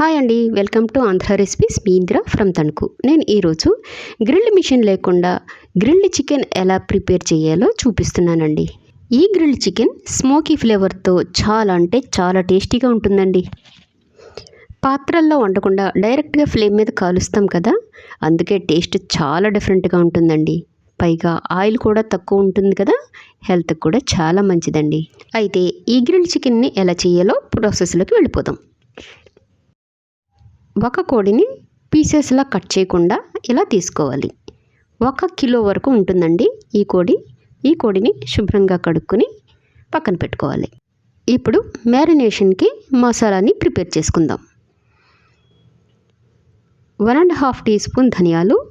Hi అండి welcome to Andhra recipes. మీ Indra from Tanuku. నేను ఈరోజు గ్రిల్డ్ మిషన్ లేకుండా గ్రిల్డ్ చికెన్ ఎలా ప్రిపేర్ చేయాలో చూపిస్తున్నానండి. ఈ గ్రిల్డ్ చికెన్ స్మోకీ ఫ్లేవర్తో చాలా అంటే చాలా టేస్టీగా ఉంటుందండి. పాత్రల్లో వండకుండా డైరెక్ట్గా ఫ్లేమ్ మీద కాలుస్తాం కదా అందుకే టేస్ట్ చాలా డిఫరెంట్గా ఉంటుందండి. పైగా ఆయిల్ కూడా తక్కువ ఉంటుంది కదా హెల్త్కి కూడా చాలా మంచిదండి. అయితే ఈ గ్రిల్ చికెన్ని ఎలా చేయాలో ప్రాసెస్లోకి వెళ్ళిపోదాం. ఒక కోడిని పీసెస్లా కట్ చేయకుండా ఇలా తీసుకోవాలి. ఒక కిలో వరకు ఉంటుందండి ఈ కోడి. ఈ కోడిని శుభ్రంగా కడుక్కొని పక్కన పెట్టుకోవాలి. ఇప్పుడు మ్యారినేషన్కి మసాలాని ప్రిపేర్ చేసుకుందాం. One and half teaspoon ధనియాలు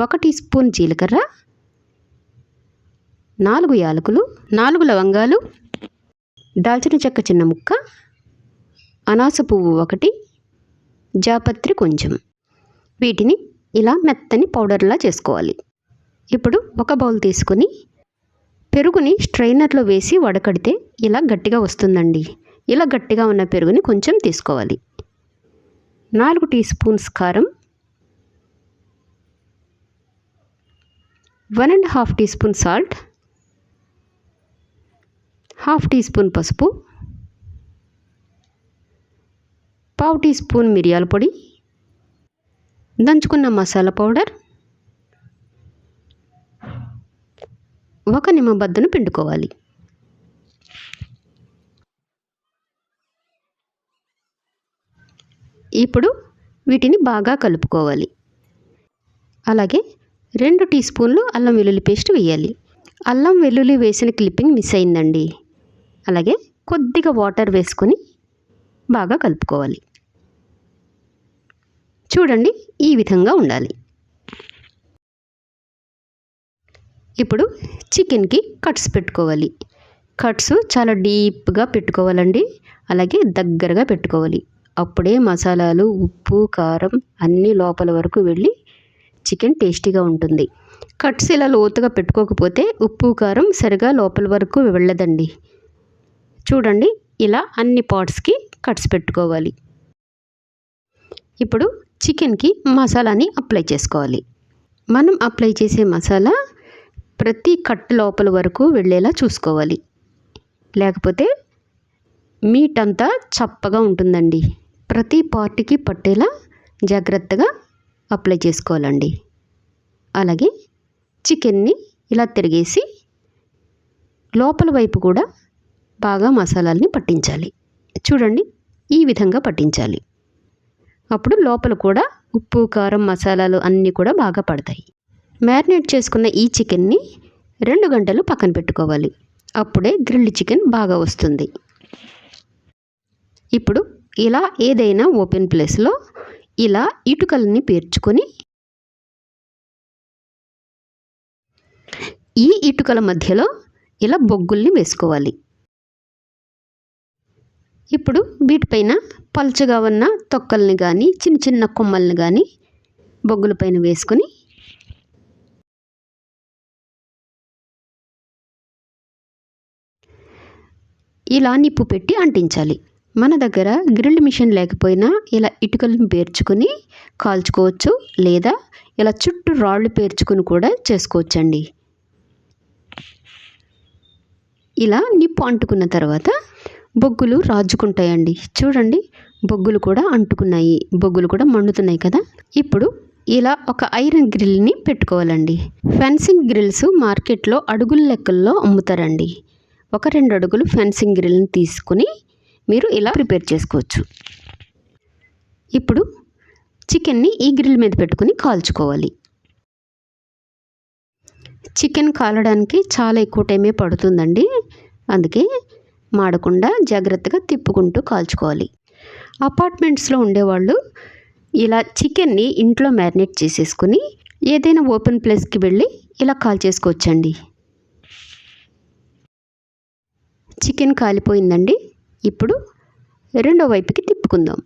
ఒక టీ స్పూన్ జీలకర్ర నాలుగు యాలకులు నాలుగు లవంగాలు దాల్చిన చెక్క చిన్న ముక్క అనాస పువ్వు ఒకటి జాపత్రి కొంచెం. వీటిని ఇలా మెత్తని పౌడర్లా చేసుకోవాలి. ఇప్పుడు ఒక బౌల్ తీసుకొని పెరుగుని స్ట్రైనర్లో వేసి వడకడితే ఇలా గట్టిగా వస్తుందండి. ఇలా గట్టిగా ఉన్న పెరుగుని కొంచెం తీసుకోవాలి. నాలుగు టీ స్పూన్స్ కారం. One and half teaspoon salt. Half teaspoon పసుపు. పావు టీ స్పూన్ మిరియాల పొడి దంచుకున్న మసాలా పౌడర్ ఒక నిమ్మబద్దను పిండుకోవాలి. ఇప్పుడు వీటిని బాగా కలుపుకోవాలి. అలాగే రెండు టీ స్పూన్లు అల్లం వెల్లుల్లి పేస్ట్ వేయాలి. అల్లం వెల్లుల్లి వేసిన క్లిప్పింగ్ మిస్ అయిందండి. అలాగే కొద్దిగా వాటర్ వేసుకొని బాగా కలుపుకోవాలి. చూడండి ఈ విధంగా ఉండాలి. ఇప్పుడు చికెన్కి కట్స్ పెట్టుకోవాలి. కట్స్ చాలా డీప్గా పెట్టుకోవాలండి. అలాగే దగ్గరగా పెట్టుకోవాలి. అప్పుడే మసాలాలు ఉప్పు కారం అన్నీ లోపల వరకు వెళ్ళి చికెన్ టేస్టీగా ఉంటుంది. కట్స్ ఇలా లోతుగా పెట్టుకోకపోతే ఉప్పు కారం సరిగా లోపల వరకు వెళ్ళదండి. చూడండి ఇలా అన్ని పార్ట్స్కి కట్స్ పెట్టుకోవాలి. ఇప్పుడు చికెన్కి మసాలాని అప్లై చేసుకోవాలి. మనం అప్లై చేసే మసాలా ప్రతి కట్ లోపల వరకు వెళ్ళేలా చూసుకోవాలి. లేకపోతే మీట్ అంతా చప్పగా ఉంటుందండి. ప్రతి పార్ట్కి పట్టేలా జాగ్రత్తగా అప్లై చేసుకోవాలండి. అలాగే చికెన్ని ఇలా తిరిగేసి లోపల వైపు కూడా బాగా మసాలాల్ని పట్టించాలి. చూడండి ఈ విధంగా పట్టించాలి. అప్పుడు లోపల కూడా ఉప్పు కారం మసాలాలు అన్నీ కూడా బాగా పడతాయి. మ్యారినేట్ చేసుకున్న ఈ చికెన్ని రెండు గంటలు పక్కన పెట్టుకోవాలి. అప్పుడే గ్రిల్డ్ చికెన్ బాగా వస్తుంది. ఇప్పుడు ఇలా ఏదైనా ఓపెన్ ప్లేస్లో ఇలా ఇటుకలని పేర్చుకొని ఈ ఇటుకల మధ్యలో ఇలా బొగ్గుల్ని వేసుకోవాలి. ఇప్పుడు వీటిపైన పలుచగా ఉన్న తొక్కల్ని కానీ చిన్న చిన్న కొమ్మల్ని కానీ బొగ్గుల పైన వేసుకొని ఇలా నిప్పు పెట్టి అంటించాలి. మన దగ్గర గ్రిల్ మిషన్ లేకపోయినా ఇలా ఇటుకలను పేర్చుకొని కాల్చుకోవచ్చు లేదా ఇలా చుట్టూ రాళ్ళు పేర్చుకొని కూడా చేసుకోవచ్చండి. ఇలా నిప్పు అంటుకున్న తర్వాత బొగ్గులు రాజుకుంటాయండి. చూడండి బొగ్గులు కూడా అంటుకున్నాయి. బొగ్గులు కూడా మండుతున్నాయి కదా. ఇప్పుడు ఇలా ఒక ఐరన్ గ్రిల్ని పెట్టుకోవాలండి. ఫెన్సింగ్ గ్రిల్స్ మార్కెట్లో అడుగుల లెక్కల్లో అమ్ముతారండి. ఒక రెండు అడుగులు ఫెన్సింగ్ గ్రిల్ని తీసుకుని మీరు ఇలా ప్రిపేర్ చేసుకోవచ్చు. ఇప్పుడు చికెన్ని ఈ గ్రిల్ మీద పెట్టుకుని కాల్చుకోవాలి. చికెన్ కాలడానికి చాలా ఎక్కువ టైమే పడుతుందండి. అందుకే మాడకుండా జాగ్రత్తగా తిప్పుకుంటూ కాల్చుకోవాలి. అపార్ట్మెంట్స్లో ఉండేవాళ్ళు ఇలా చికెన్ని ఇంట్లో మ్యారినేట్ చేసేసుకుని ఏదైనా ఓపెన్ ప్లేస్కి వెళ్ళి ఇలా కాల్ చేసుకోవచ్చండి. చికెన్ కాలిపోయిందండి. ఇప్పుడు రెండో వైపుకి తిప్పుకుందాం.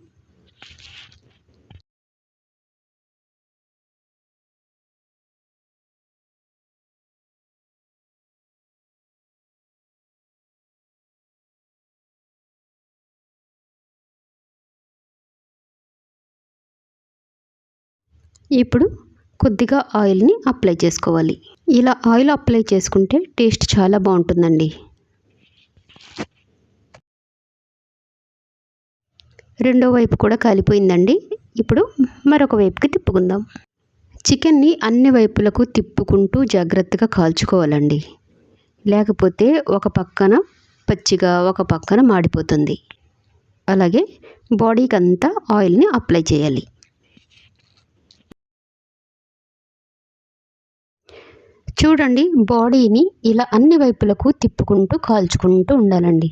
ఇప్పుడు కొద్దిగా ఆయిల్ని అప్లై చేసుకోవాలి. ఇలా ఆయిల్ అప్లై చేసుకుంటే టేస్ట్ చాలా బాగుంటుందండి. రెండో వైపు కూడా కాలిపోయిందండి. ఇప్పుడు మరొక వైపుకి తిప్పుకుందాం. చికెన్ని అన్ని వైపులకు తిప్పుకుంటూ జాగ్రత్తగా కాల్చుకోవాలండి. లేకపోతే ఒక పక్కన పచ్చిగా ఒక పక్కన మాడిపోతుంది. అలాగే బాడీకి అంతా ఆయిల్ని అప్లై చేయాలి. చూడండి బాడీని ఇలా అన్ని వైపులకు తిప్పుకుంటూ కాల్చుకుంటూ ఉండాలండి.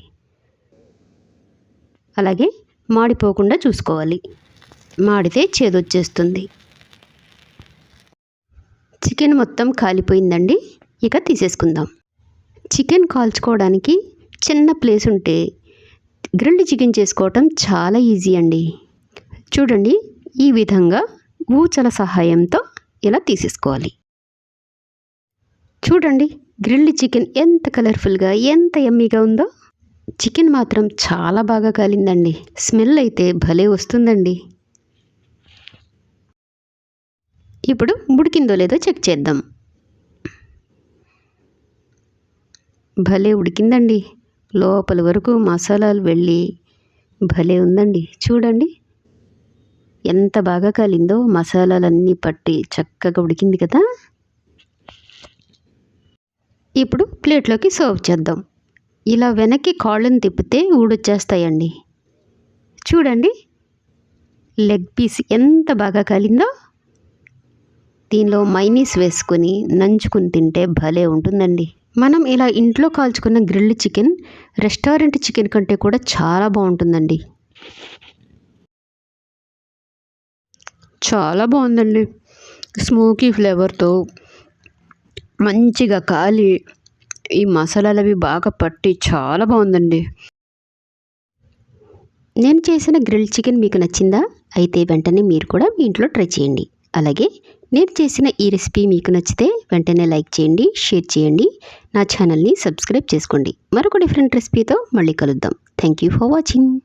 అలాగే మాడిపోకుండా చూసుకోవాలి. మాడితే చేదొచ్చేస్తుంది. చికెన్ మొత్తం కాలిపోయిందండి. ఇక తీసేసుకుందాం. చికెన్ కాల్చుకోవడానికి చిన్న ప్లేస్ ఉంటే గ్రిల్డ్ చికెన్ చేసుకోవటం చాలా ఈజీ అండి. చూడండి ఈ విధంగా ఊచల సహాయంతో ఇలా తీసేసుకోవాలి. చూడండి గ్రిల్డ్ చికెన్ ఎంత కలర్ఫుల్గా ఎంత ఎమ్మీగా ఉందో. చికెన్ మాత్రం చాలా బాగా కాలిందండి. స్మెల్ అయితే భలే వస్తుందండి. ఇప్పుడు ఉడికిందో లేదో చెక్ చేద్దాం. భలే ఉడికిందండి. లోపల వరకు మసాలాలు వెళ్ళి భలే ఉందండి. చూడండి. ఎంత బాగా కాలిందో మసాలాలన్నీ పట్టి చక్కగా ఉడికింది కదా. ఇప్పుడు ప్లేట్లోకి సర్వ్ చేద్దాం. ఇలా వెనక్కి కాళ్ళని తిప్పితే ఊడొచ్చేస్తాయండి. చూడండి. లెగ్ పీస్ ఎంత బాగా కాలిందో. దీనిలో మైనీస్ వేసుకొని నంచుకుని తింటే భలే ఉంటుందండి. మనం ఇలా ఇంట్లో కాల్చుకున్న గ్రిల్డ్ చికెన్ రెస్టారెంట్ చికెన్ కంటే కూడా చాలా బాగుంటుందండి. చాలా బాగుందండి. స్మోకీ ఫ్లేవర్తో మంచిగా కాలి. ఈ మసాలాలు అవి బాగా పట్టి చాలా బాగుందండి. నేను చేసిన గ్రిల్ చికెన్ మీకు నచ్చిందా? అయితే వెంటనే మీరు కూడా మీ ఇంట్లో ట్రై చేయండి. అలాగే నేను చేసిన ఈ రెసిపీ మీకు నచ్చితే వెంటనే లైక్ చేయండి షేర్ చేయండి. నా ఛానల్ని సబ్స్క్రైబ్ చేసుకోండి. మరొక డిఫరెంట్ రెసిపీతో మళ్ళీ కలుద్దాం. Thank you for watching.